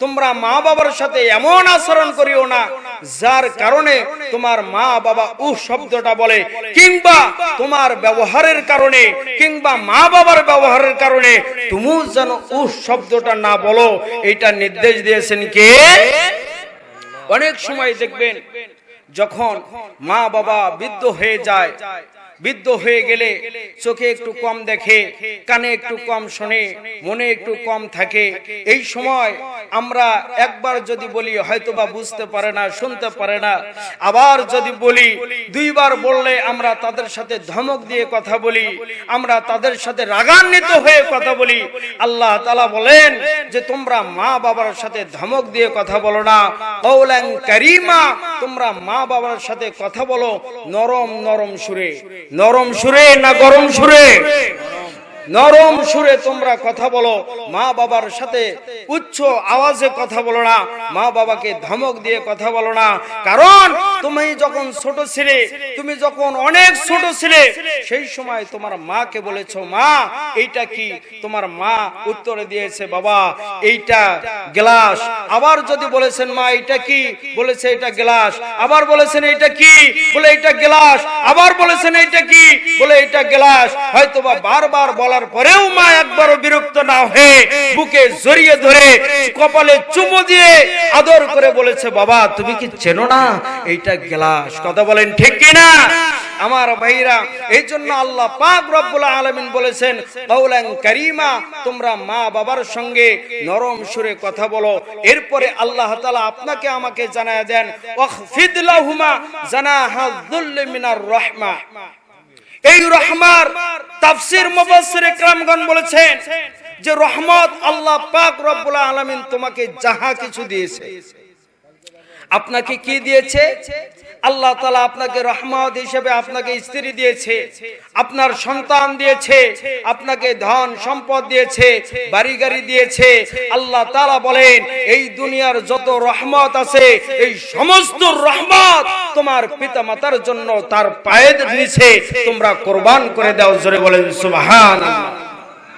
তোমরা মা বাবার সাথে এমন আচরণ করিও না, যার কারণে তোমার মা বাবা উ শব্দটা বলে। কিংবা তোমার ব্যবহারের কারণে, কিংবা মা বাবার ব্যবহারের কারণে তুমিও যেন উ শব্দটা না বলো। এটা নির্দেশ দিয়েছেন কে? অনেক সময় দেখবেন, যখন মা বাবা বৃদ্ধ হয়ে যায় বৃদ্ধ হয়ে গেলে চোখে একটু কম দেখে, কানে একটু কম শোনে, মনে একটু কম থাকে। এই সময় আমরা একবার যদি বলি হয়তো বা বুঝতে পারে না, শুনতে পারে না। আবার যদি বলি, দুইবার বললে আমরা তাদের সাথে ধমক দিয়ে কথা বলি, আমরা তাদের সাথে রাগান্বিত হয়ে কথা বলি। আল্লাহ তালা বলেন যে, তোমরা মা বাবার সাথে ধমক দিয়ে কথা বলো না। কৌলাং কারিমা, তোমরা মা বাবার সাথে কথা বলো, নরম নরম সুরে। নরম সুরে না গরম সুরে? নরম সুরে তোমরা কথা বলো, মা বাবার সাথে উচ্চ আওয়াজে কথা বলো না, মা বাবাকে ধমক দিয়ে কথা বলো না। কারণ তুমি যখন ছোট ছিলে, তুমি যখন অনেক ছোট ছিলে, সেই সময় তোমার মাকে বলেছ, মা, এইটা কি? তোমার মা উত্তরে দিয়েছে, বাবা, এইটা গ্লাস। আবার যদি বলেছেন, মা এটা কি? বলেছে এটা গ্লাস। আবার বলেছেন, এইটা কি? বলে এটা গ্লাস। আবার বলেছেন, এইটা কি? বলে এটা গ্লাস। হয়তোবা বারবার বলার পরেও মা একবারও বিরক্ত না হয়ে বুকে জড়িয়ে ধরে কপালে চুমু দিয়ে আদর করে বলেছে, বাবা, তুমি কি চেনো না? এইটা গ্লাস। কথা বলেন ঠিক কি না আমার ভাইরা এই জন্য আল্লাহ পাক রব্বুল আলামিন বলেছেন কাউলান কারীমা, তোমরা মা বাবার সঙ্গে নরম সুরে কথা বলো। এরপরে আল্লাহ তাআলা আপনাকে আমাকে জানায় দেন জানাহা যুল্লি মিনার রাহমা। এই রহমার তাফসির মুফাসসির ইকরামগণ বলেছেন যে রহমত আল্লাহ পাক রব্বুল আলামিন তোমাকে যাহা কিছু দিয়েছে। আপনাকে কি দিয়েছে? আল্লাহ তালা আপনাকে রহমত হিসেবে আপনাকে স্ত্রী দিয়েছে, আপনার সন্তান দিয়েছে, আপনাকে ধন সম্পদ দিয়েছে বাড়ি গাড়ি দিয়েছে। আল্লাহ তালা বলেন, এই দুনিয়ার যত রহমত আছে, এই সমস্ত রহমত তোমার পিতা মাতার জন্য তার পায়ের নিচে তোমরা কোরবান করে দাও। জোরে বলেন সুবহান